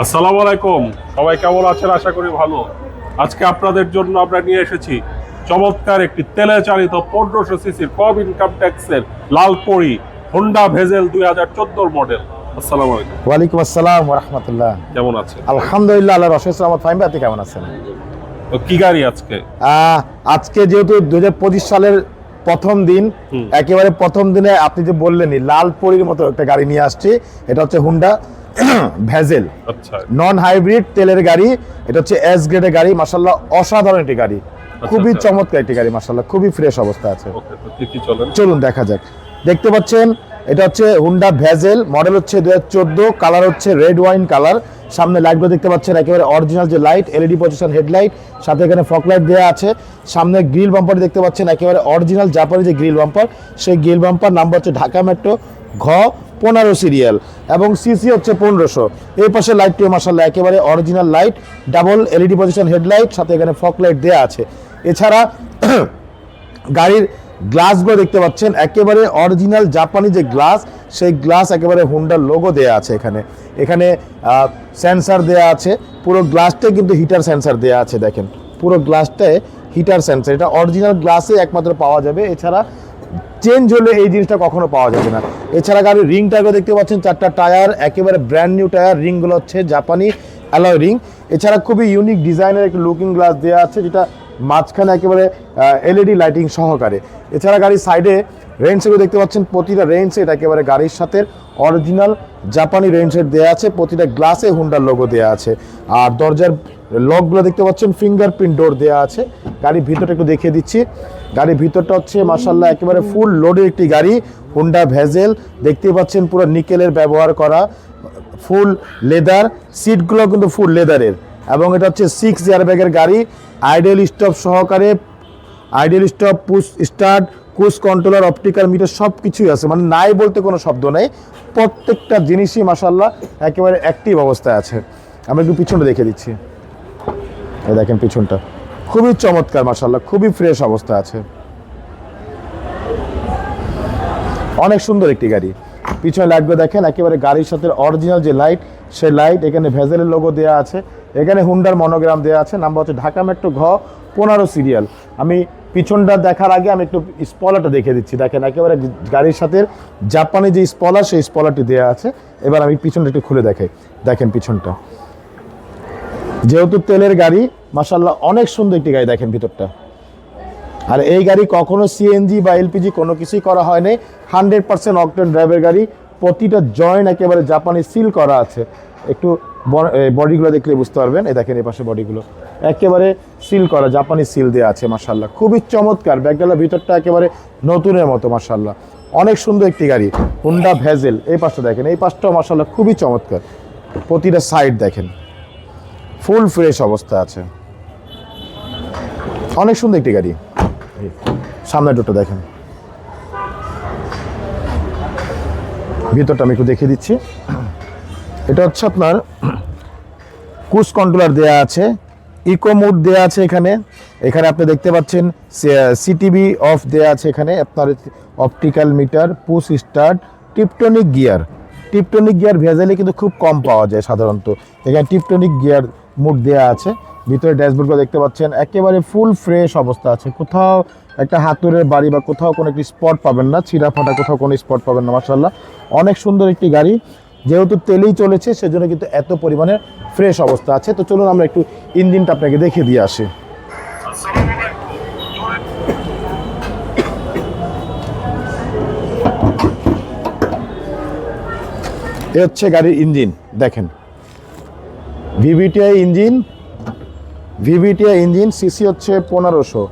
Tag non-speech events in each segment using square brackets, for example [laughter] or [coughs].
আসসালামু আলাইকুম। সবাই কেমন আছেন? আশা করি ভালো। আজকে আপনাদের জন্য আমরা নিয়ে এসেছি চমৎকার একটি তেলে চালিত পনেরোশো সিসির কম ইনকাম ট্যাক্সের লাল পরি হোন্ডা ভেজেল দুই হাজার চোদ্দোর মডেল আসসালামু আলাইকুম। ওয়ালাইকুম আসসালাম রহমতুল্লাহ কেমন আছেন? আলহামদুলিল্লাহ আল্লাহ রশেদ রহমত ফাহিম আপনি কেমন আছেন? তো কি গাড়ি আজকে? আহ, আজকে যেহেতু দুই হাজার পঁচিশ সালের প্রথম দিন একেবারে প্রথম দিনে আপনি যে বললেনই লাল পরির মতো একটা গাড়ি নিয়ে আসছি এটা হচ্ছে হুন্ডা [coughs] ভেজেল। আচ্ছা। নন হাইব্রিড তেলের গাড়ি এটা হচ্ছে এস গ্রেডের গাড়ি মাসাল্লাহ অসাধারণ একটি গাড়ি। খুবই আচ্ছা। চমৎকার একটি গাড়ি মাসাল্লাহ খুবই ফ্রেশ অবস্থা আছে। চলুন? দেখা যাক। দেখতে পাচ্ছেন এটা হচ্ছে হুন্ডা ভেজেল মডেল হচ্ছে দু হাজার চোদ্দ কালার হচ্ছে রেড ওয়াইন কালার সামনে লাইটগুলো দেখতে পাচ্ছেন একেবারে অরিজিনাল যে লাইট এলইডি পজিশন হেডলাইট সাথে এখানে ফক লাইট দেওয়া আছে। সামনে গ্রিল বাম্পার দেখতে পাচ্ছেন একেবারে অরিজিনাল জাপানি যে গ্রিল বাম্পার সেই গ্রিল বাম্পার নাম্বার হচ্ছে ঢাকা মেট্রো ঘ, পনেরো সিরিয়াল এবং সিসি হচ্ছে পনেরোশো। এই পাশে লাইটটিও মাসাল্লাহ একেবারে original light double LED position headlight সাথে এখানে ফক লাইট দেওয়া আছে। এছাড়া [clears throat] গাড়ির গ্লাসগুলো দেখতে পাচ্ছেন, একেবারে অরিজিনাল জাপানি যে গ্লাস সেই গ্লাস একেবারে হুন্ডার লোগো দেয়া আছে এখানে। এখানে সেন্সার দেয়া আছে, পুরো গ্লাসটাই কিন্তু হিটার সেন্সার দেয়া আছে, দেখেন। পুরো গ্লাসটায় হিটার সেন্সার এটা অরিজিনাল গ্লাসে একমাত্র পাওয়া যাবে। এছাড়া চেঞ্জ হলে এই জিনিসটা কখনো পাওয়া যাবে না। এছাড়া গাড়ির রিংটাকে দেখতে পাচ্ছেন, চারটা টায়ার, একেবারে ব্র্যান্ড নিউ টায়ার, রিংগুলো হচ্ছে জাপানি অ্যালয় রিং এছাড়া খুবই ইউনিক ডিজাইনের একটা লুকিং গ্লাস দেওয়া আছে, যেটা মাঝখানে একেবারে এলইডি লাইটিং সহকারে। এছাড়া গাড়ির সাইডে সেটও দেখতে পাচ্ছেন, প্রতিটা রেন সেট একেবারে গাড়ির সাথে অরিজিনাল জাপানি সেট দেওয়া আছে, প্রতিটা গ্লাসে হুন্ডার লোগো দেওয়া আছে। আর দরজার লকগুলো দেখতে পাচ্ছেন ফিঙ্গারপ্রিন্ট ডোর দেওয়া আছে। গাড়ির ভিতরটা একটু দেখিয়ে দিচ্ছি। গাড়ির ভিতরটা হচ্ছে মাসাল্লাহ একেবারে ফুল লোডের একটি গাড়ি হুন্ডা ভেজেল দেখতে পাচ্ছেন, পুরো নিকেলের ব্যবহার করা ফুল লেদার সিটগুলো কিন্তু ফুল লেদারের এবং এটা হচ্ছে সিক্স ইয়ার ব্যাগের গাড়ি। আইডিয়াল স্টপ সহকারে ideal stop push start cruise controller optical meter সব কিছুই আছে। মানে নাই বলতে কোনো শব্দ নেই। প্রত্যেকটা জিনিসই মাসাল্লাহ একেবারে অ্যাক্টিভ অবস্থায় আছে। আমি একটু পিছনটা দেখে দিচ্ছি। এই দেখেন পিছনটা। খুবই চমৎকার মাসাল্লাহ খুবই ফ্রেশ অবস্থা আছে। অনেক সুন্দর একটি গাড়ি। পিছনে লাইটগুলো দেখেন, একেবারে গাড়ির সাথে অরিজিনাল যে লাইট সে লাইট এখানে ভেজেলের লোগো দেওয়া আছে। এখানে হুন্ডার মনোগ্রাম দেওয়া আছে। নাম্বার হচ্ছে ঢাকা মেট্রো ঘ পনেরো সিরিয়াল আমি পিছনটা দেখার আগে আমি একটু স্পলারটা দেখে দিচ্ছি। দেখেন, একেবারে গাড়ির সাথে জাপানি যে স্পলার সেই স্পলারটি দেওয়া আছে। এবার আমি পিছনটা একটু খুলে দেখাই। দেখেন পিছনটা। যেহেতু তেলের গাড়ি মাসাল্লাহ অনেক সুন্দর একটি গাড়ি, দেখেন ভিতরটা। আর এই গাড়ি কখনো সিএনজি বা এলপিজি কোনো কিছুই করা হয়নি। হান্ড্রেড পার্সেন্ট অকটেন ড্রাইভের গাড়ি। প্রতিটা জয়েন্ট একেবারে জাপানি সিল করা আছে। একটু বডিগুলো দেখলে বুঝতে পারবেন। এই দেখেন এই পাশে বডিগুলো। একেবারে সিল করা, জাপানি সিল দেওয়া আছে মার্শাল্লাহ খুবই চমৎকার। ব্যাগডালার ভিতরটা একেবারে নতুনের মতো মার্শাল্লাহ অনেক সুন্দর একটি গাড়ি হুন্ডা ভেজেল এই পাশটা দেখেন, এই পাশটাও মার্শাল্লাহ খুবই চমৎকার। প্রতিটা সাইড দেখেন। ফুল ফ্রেশ অবস্থা আছে। অনেক সুন্দর একটি গাড়ি। সামনের ডোরটা দেখেন। ভিতরটা আমি একটু দেখিয়ে দিচ্ছি। এটা হচ্ছে আপনার কুস কন্ট্রোলার দেয়া আছে ইকো মুড দেয়া আছে এখানে। এখানে আপনি দেখতে পাচ্ছেন সিটিভি অফ দেয়া আছে এখানে, আপনার optical meter push start tiptronic gear tiptronic gear ভেজালে কিন্তু খুব কম পাওয়া যায় সাধারণত। এখানে টিপটনিক গিয়ার মুড দেয়া আছে, ভিতরে ড্যাশবোর্ডগুলো দেখতে পাচ্ছেন, একেবারে ফুল ফ্রেশ অবস্থা আছে। কোথাও একটা হাতুরের বাড়ি বা কোথাও কোনো একটি স্পট পাবেন না, ছিঁড়া ফাটা কোথাও কোনো স্পট পাবেন না মার্শাল্লাহ অনেক সুন্দর একটি গাড়ি। যেহেতু তেলেই চলেছে, সেজন্য কিন্তু এত পরিমাণে ফ্রেশ অবস্থা আছে। তো চলুন আমরা একটু ইঞ্জিনটা আপনাকে দেখিয়ে দিয়ে আসি। এ হচ্ছে গাড়ির ইঞ্জিন, দেখেন। VVTI engine VVTI engine CC হচ্ছে পনেরোশো।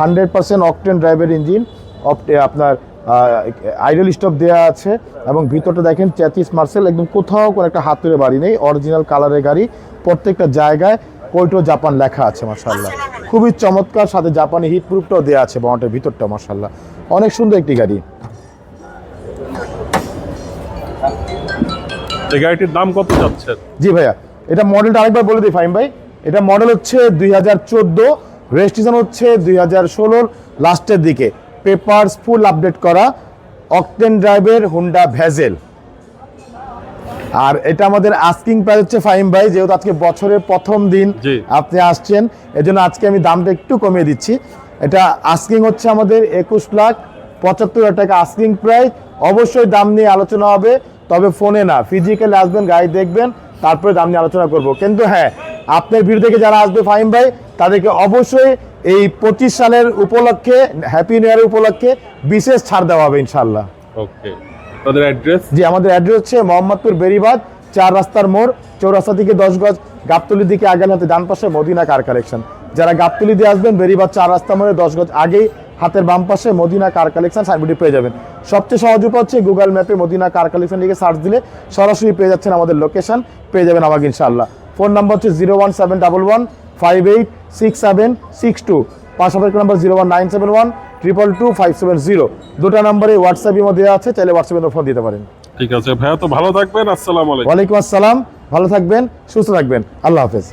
হান্ড্রেড পার্সেন্ট অকটেন ড্রাইভের ইঞ্জিন আপনার আইডল স্টপ দেওয়া আছে এবং ভিতরটা দেখেন চ্যাতিস মার্সেল একদম কোথাও কোনো একটা হাতুড়ে বাড়ি নেই অরিজিনাল কালারের গাড়ি প্রত্যেকটা জায়গায় কোইটো জাপান লেখা আছে মার্শাল্লাহ খুবই চমৎকার সাথে জাপানি হিট প্রুফটাও দেওয়া আছে বনটের ভিতরটা মার্শাল্লাহ অনেক সুন্দর একটি গাড়ি। এই গাড়িটির দাম কত যাচ্ছে? জি ভাইয়া এটা মডেলটা আরেকবার বলে দিই ফাইম ভাই। এটা মডেল হচ্ছে দুই হাজার চোদ্দ রেজিস্ট্রেশন হচ্ছে দুই হাজার ষোলোর লাস্টের দিকে। পেপারস ফুল আপডেট করা অকটেন ড্রাইভের হুন্ডা ভেজেল। আর এটা আমাদের আস্কিং প্রাইস হচ্ছে ফাইম ভাই যেহেতু আজকে বছরের প্রথম দিন আপনি আসছেন এজন্য আজকে আমি দামটা একটু কমিয়ে দিচ্ছি। এটা আস্কিং হচ্ছে আমাদের একুশ লাখ পঁচাত্তর হাজার টাকা আস্কিং প্রাইস অবশ্যই দাম নিয়ে আলোচনা হবে তবে ফোনে না ফিজিক্যালি আসবেন গাড়ি দেখবেন। তারপরে দাম নিয়ে আলোচনা করব। কিন্তু হ্যাঁ আপনার ভিড় থেকে যারা আসবে ফাইম ভাই তাদেরকে অবশ্যই এই পঁচিশ সালের উপলক্ষে হ্যাপি নিউ ইয়ার উপলক্ষে বিশেষ ছাড় দেওয়া হবে ইনশাল্লাহ ওকে তাদের অ্যাড্রেস জি আমাদের অ্যাড্রেস হচ্ছে মোহাম্মদপুর বেরিবাদ চার রাস্তার মোড় চৌরাস্তা থেকে দশ গজ গাবতলি দিকে আগে হাতে ডান পাশে মদিনা কার কালেকশন যারা গাবতলি দিয়ে আসবেন বেরিবাদ চার রাস্তা মোড়ে দশ গজ আগেই হাতের বাম পাশে মদিনা কার কালেকশন সাইনবোর্ডে পেয়ে যাবেন। সবচেয়ে সহজ উপায় হচ্ছে গুগল ম্যাপে মদিনা কার কালেকশন লিখে সার্চ দিলে সরাসরি পেয়ে যাচ্ছেন আমাদের লোকেশন পেয়ে যাবেন আমাকে ইনশাল্লাহ ফোন নাম্বার হচ্ছে zero one seven double one five eight six seven six two. পাশাপাশি number zero one nine seven one triple two five seven zero. দুটো নাম্বারে হোয়াটসঅ্যাপ মধ্যে আছে চাইলে হোয়াটসঅ্যাপে ফোন দিতে পারেন। ঠিক আছে ভাইয়া তো ভালো থাকবেন আসসালামু আলাইকুম। ওয়ালাইকুম আসসালাম ভালো থাকবেন সুস্থ থাকবেন। আল্লাহ হাফেজ।